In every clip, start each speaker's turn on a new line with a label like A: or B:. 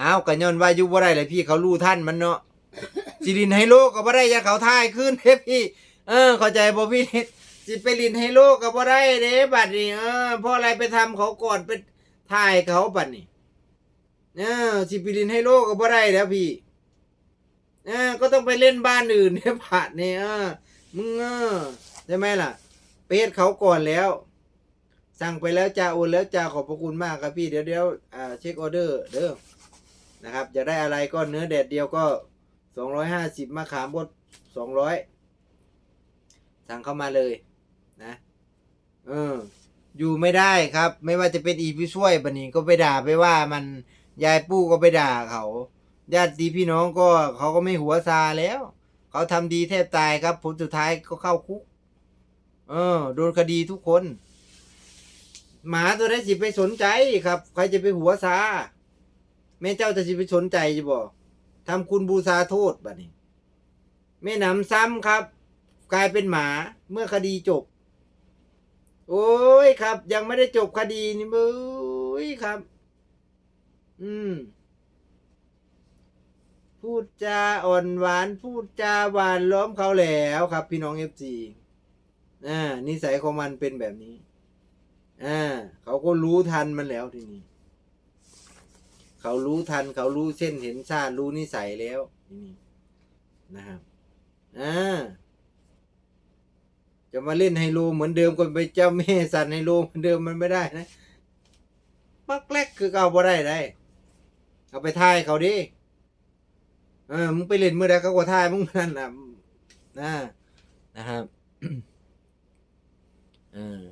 A: อ้าวก็ย้อนว่าอยู่บ่ได้เลยพี่เขารู้ท่านมันเนาะสิลินไฮโลก็บ่ได้ยันเขาทายขึ้นเด้พี่ เออ เข้าใจบ่พี่นิดสิไปลินไฮโลก็บ่ได้เด้บัดนี้เออเพราะอะไรไปทำเขาก่อนไปถ่ายเขาบัดนี้เออสิไปลินไฮโลก็บ่ได้แล้วพี่เออก็ต้องไปเล่นบ้านอื่นเนี่ยบัดนี้เออมึงเออใช่ไหมล่ะไปเฮ็ดเขาก่อนแล้ว สั่งไปแล้วจ้าโอนแล้วจ้าขอบพระคุณมากครับพี่เดี๋ยวเดี๋ยวอ่าเช็คออเดอร์เด้อ นะครับ จะได้อะไรก็เนื้อแดดเดียวก็สองร้อยห้าสิบมะขามบดสองร้อยสั่งเข้ามาเลยนะเอออยู่ไม่ได้ครับ ไม่ว่าจะเป็นอีพี่ช่วยบันนี้ก็ไปด่าไปว่ามันยายปู้ก็ไปด่าเขา ญาติพี่น้องก็เขาก็ไม่หัวซาแล้ว เขาทำดีแทบตายครับ ผลสุดท้ายก็เข้าคุก เออ โดนคดีทุกคน หมาตัวนั้นสิไปสนใจครับ ใครจะไปหัวซา แม่เจ้าจะสิไปสนใจจะบอกทำคุณบูชาโทษบัดนี้ แม่หนำซ้ำครับ กลายเป็นหมาเมื่อคดีจบ โอ้ยครับ ยังไม่ได้จบคดีนี่เบ้ยครับ อืม พูดจาอ่อนหวาน พูดจาหวานล้อมเขาแล้วครับ พี่น้องเอฟซีอ่านิสัยของมันเป็นแบบนี้อ่าเขาก็รู้ทันมันแล้วทีนี้ เขารู้ทัน เขารู้เส้นเห็นชาติรู้นิสัยแล้วนี้นะครับอ่าจะมาเล่นไฮโลเหมือนเดิมก็ไปเจ้าแม่สันไฮโลเหมือนเดิมมันไม่ได้นะปักแรกคือเอาบ่ได้ได้ เอาไปทายเขาดิเออมึงไปเล่นเมื่อใดเขาก็ท่ายมึงนั่นนะนะนะครับเออ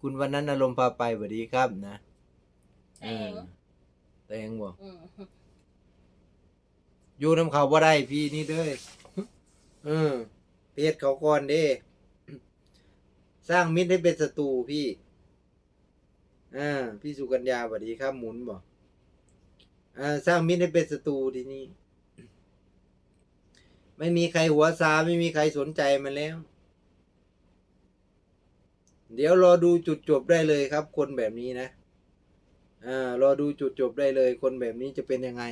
A: คุณวันนั้นอารมณ์พาไปสวัสดีครับนะเออ แตงบ่
B: อืม
A: อยู่น้ำเขาบ่ได้พี่นี่เด้อเออเพจเขาก่อนเด้ สร้างมิตรให้เป็นศัตรูพี่อ่าพี่สุกัญญาสวัสดีครับหมุนบ่อ่าสร้างมิตรให้เป็นศัตรูทีนี้ ไม่มีใครหัวซาไม่มีใครสนใจมันแล้ว เดี๋ยวรอดูจุดจบได้เลยครับ คนแบบนี้นะ อ่ารอดูจุดจบได้เลย คนแบบนี้จะเป็นยังไง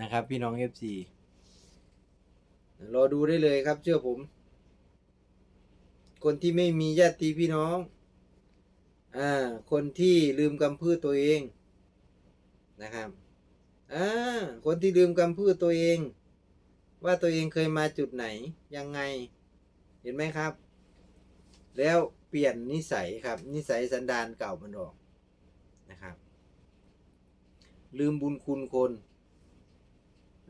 A: นะครับ พี่น้อง FC รอดูได้เลยครับ เชื่อผม คนที่ไม่มีญาติพี่น้อง อ่า คนที่ลืมกำพืชตัวเองนะครับ อ่า คนที่ลืมกำพืชตัวเอง ว่าตัวเองเคยมาจุดไหน ยังไง เห็นไหมครับ แล้วเปลี่ยนนิสัยครับ นิสัยสันดานเก่ามันออก นะครับ ลืมบุญคุณคน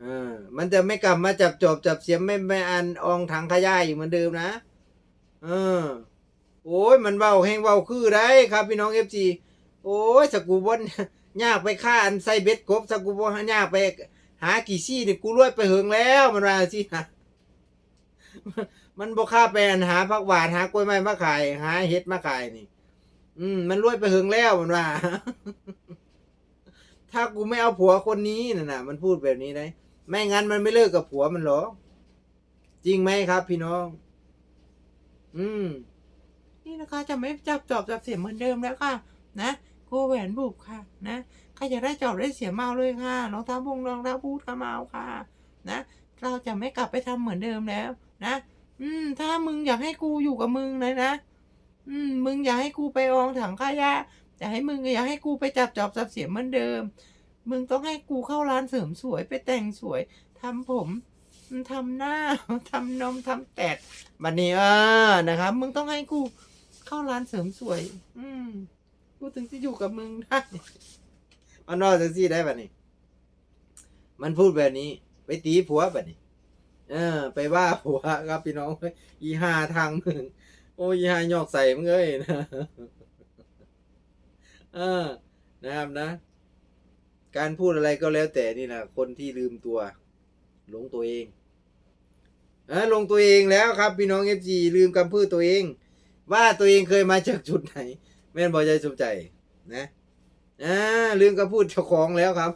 A: เออมันจะไม่กลับมาจับจอบจับเสียมไม่ไม่อันอองถังขยายอยู่เหมือนเดิมนะ เออ โอ้ยมันเบาแห้งเบาคือได้ครับ พี่น้องเอฟซีโอ้ยสกูบอนยากไปฆ่าอันใส่เบ็ดกบสกูบอนยากไป หากี่ซี่นี่กูรวยไปเหิงแล้วมันว่าสิฮะมันบ่ค่าไปอันหาผักหวานหากล้วยไม้มาขาย หาเห็ดมาขายนี่ อืม มันรวยไปเหิงแล้วมันว่า ถ้ากูไม่เอาผัวคนนี้น่ะนะมันพูดแบบนี้ได้ไม่งั้นมันไม่เลิกกับผัวมันหรอกจริงไหมครับ พี่น้อง อืม
C: นี่นะคะ จะไม่จับจอบจับเสียงเหมือนเดิมแล้วค่ะ นะโกแหวนบุบค่ะ นะใครอยากได้จอบได้เสียงเมาเลยค่ะรองเท้าพงรองเท้าบูทก็เมาค่ะ นะเราจะไม่กลับไปทำเหมือนเดิมแล้ว นะอืม ถ้ามึงอยากให้กูอยู่กับมึงเลยนะ อืมมึงอยากให้กูไปอองถังขยะอยากให้มึงอยากให้กูไปจับจอบจับเสียเหมือนเดิม มึงต้องให้กูเข้าร้านเสริมสวยไปแต่งสวยทำผมทำหน้าทำนมทำแตด
A: บันนี้เออนะครับ
C: มึงต้องให้กูเข้าร้านเสริมสวย อืมกูถึงจะอยู่กับมึงได้
A: มันนอกจากซี่ได้บัดนี้ มันพูดแบบนี้ ไปตีผัวบัดนี้ เออ ไปว่าผัวครับพี่น้องอีห้าทางมึง โอ้ยหายอกใส่มึงเอ้ยนะเออนะครับนะ การพูดอะไรก็แล้วแต่นี่นะคนที่ลืมตัว หลงตัวเองเออหลงตัวเองแล้วครับ พี่น้องเอฟจีลืมคำพูดตัวเอง ว่าตัวเองเคยมาจากจุดไหน แม่นบอใจสมใจนะอ่าลืมคำพูดเจ้าของแล้วครับ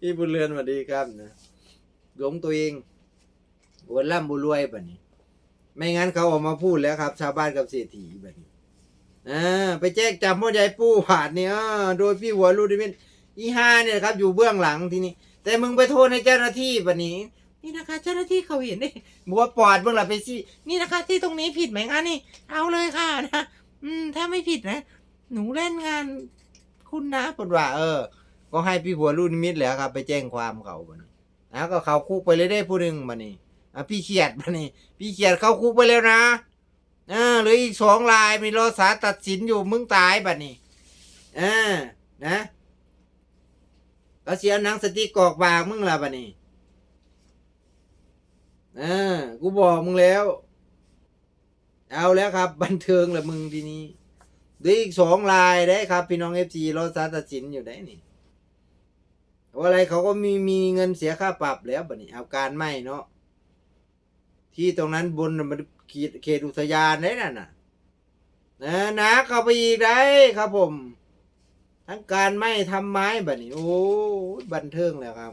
A: พี่บุญเรือนสวัสดีครับนะหลงตัวเองบนร่ำบุรวยแบบนี้ ไม่งั้นเขาออกมาพูดแล้วครับ ชาวบ้านกับเศรษฐีแบบนี้อ่าไปแจ้งจับพ่อใหญ่ปู่ผาดเนี่ยโดยพี่หัวรูดิมินอีห้าเนี่ยครับ อยู่เบื้องหลังทีนี้ แต่มึงไปโทษในเจ้าหน้าที่ปะนี้
C: นี่นะคะ เจ้าหน้าที่เขาเห็นดิ
A: บัวปอดเบื้องหลังไปสิ
C: นี่นะคะ ที่ตรงนี้ผิดไหมคะนี่ เอาเลยค่ะนะอืม ถ้าไม่ผิดนะ หนูเล่นงานคุณนะ
A: ปดว่า เออ ก็ให้พี่หัวรุ่นมิตรแล้วครับ ไปแจ้งความเขาบันี้นะก็เขาคุกไปเลยได้ผู้หนึ่งบัดนี้ อะพี่เขียดบัดนี้พี่เขียดเข้าคุกไปแล้วนะเออเหลืออีกสองลายมีรอสาตัดสินอยู่มึงตายบัดนี้เออนะก็เสียหนังสติกรอกปากมึงละบัดนี้เออกูบอกมึงแล้ว เอาแล้วครับ บันเทิงละมึงทีนี้เหลืออีกสองลายได้ครับ พี่น้องเอฟซีรอสาตัดสินอยู่ได้นี่ว่าอะไรเขาก็มีมีเงินเสียค่าปรับแล้วบัดนี้ เอาการไม่เนาะ ที่ตรงนั้นบนมันเขตอุทยานได้น่ะนะนะนะเข้าไปอีกได้ครับผม ทั้งการไม่ทำไม้แบบนี้ โอ้บันเทิงแล้วครับ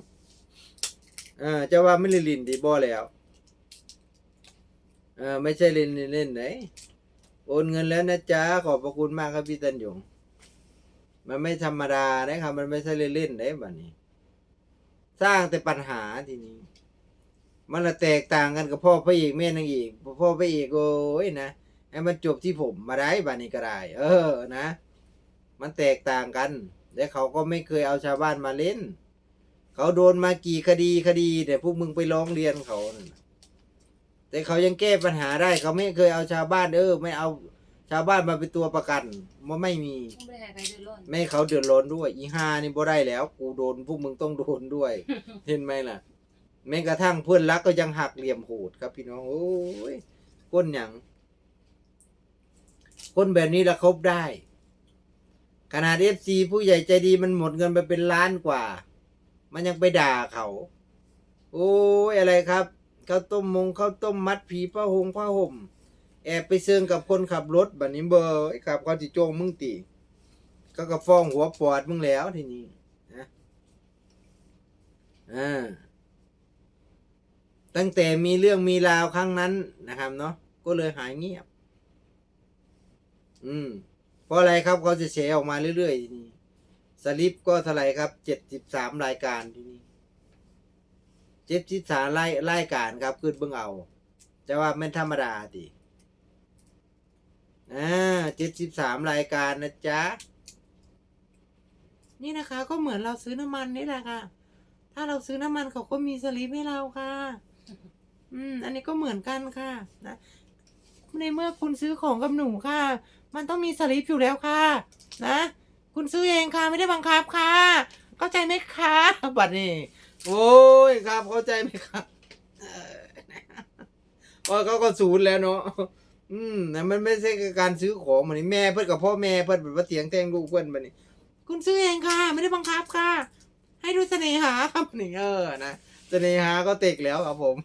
A: เออจะว่าไม่เล่นลินดีบ่แล้วเออไม่ใช่เล่นเล่นไหนโอนเงินแล้วนะจ๊ะขอบพระคุณมากครับพี่ตันหยงมันไม่ธรรมดานะครับ มันไม่ใช่เล่นๆได้แบบนี้ สร้างแต่ปัญหาทีนี้ มันละแตกต่างกันกับพ่อพระเอกแม่นางเอกพ่อพระเอกโอ้ยนะให้มันจบที่ผมมาได้บานี้ก็ได้ เออนะ มันแตกต่างกัน และเขาก็ไม่เคยเอาชาวบ้านมาเล่น เขาโดนมากี่คดีคดีแต่พวกมึงไปร้องเรียนเขานั่นน่ะแต่เขายังแก้ปัญหาได้ เขาไม่เคยเอาชาวบ้านเออ ไม่เอาชาวบ้านมาเป็นตัวประกันมันไม่มี
B: ไม่ได้ให้ใครเดือดร้อน
A: ไม่ให้เขาเดือดร้อนด้วย อีห้านี่บ่ได้แล้ว กูโดนพวกมึงต้องโดนด้วย เห็นไหมล่ะ แม้กระทั่งเพื่อนรักก็ยังหักเหลี่ยมโหดครับพี่น้อง โอ้ยก้นหยังก้นแบบนี้ละครบได้ ขนาดเอฟซีผู้ใหญ่ใจดีมันหมดเงินไปเป็นล้านกว่า มันยังไปด่าเขา โอ้ยอะไรครับข้าวต้มมงข้าวต้มมัดผีผ้าหงผ้าห่ม แอบไปเซิงกับคนขับรถบัดนี้เบอร์ขับเขาจิโจงมึงตีก็กระฟ้องหัวปอดมึงแล้วทีนี้นะอ่า ตั้งแต่มีเรื่องมีราวครั้งนั้นนะครับเนาะก็เลยหายเงียบ อืม เพราะอะไรครับเขาจะแฉออกมาเรื่อยๆทีนี้สลิปก็เท่าไหร่ครับเจ็ดสิบสามรายการทีนี้เจ็ดสิบสามรายรายการครับขึ้นเบิ่งเอา แต่ว่าไม่ธรรมดาติอ่าเจ็ดสิบสามรายการนะจ๊ะ
C: นี่นะคะ ก็เหมือนเราซื้อน้ำมันนี่แหละค่ะ ถ้าเราซื้อน้ำมันเขาก็มีสลิปให้เราค่ะ อืม อันนี้ก็เหมือนกันค่ะนะในเมื่อคุณซื้อของกับหนูค่ะ มันต้องมีสลิปอยู่แล้วค่ะ นะ คุณซื้อเองค่ะไม่ได้บังคับค่ะ เข้าใจไหมคะ
A: บัดนี้ โอ้ยครับเข้าใจไหมครับเออเขาก็ศูนย์แล้วเนาะ อืมนะมันไม่ใช่การซื้อของมันนี่แม่เพื่อนกับพ่อแม่เพื่อนแบบว่าเถียงแทงลูกเพื่อนมันนี่
C: คุณซื้อเองค่ะ ไม่ได้บังคับค่ะ ให้ดูเสน่หาครับ
A: นี่เออนะ เสน่หาก็เตกแล้วครับผม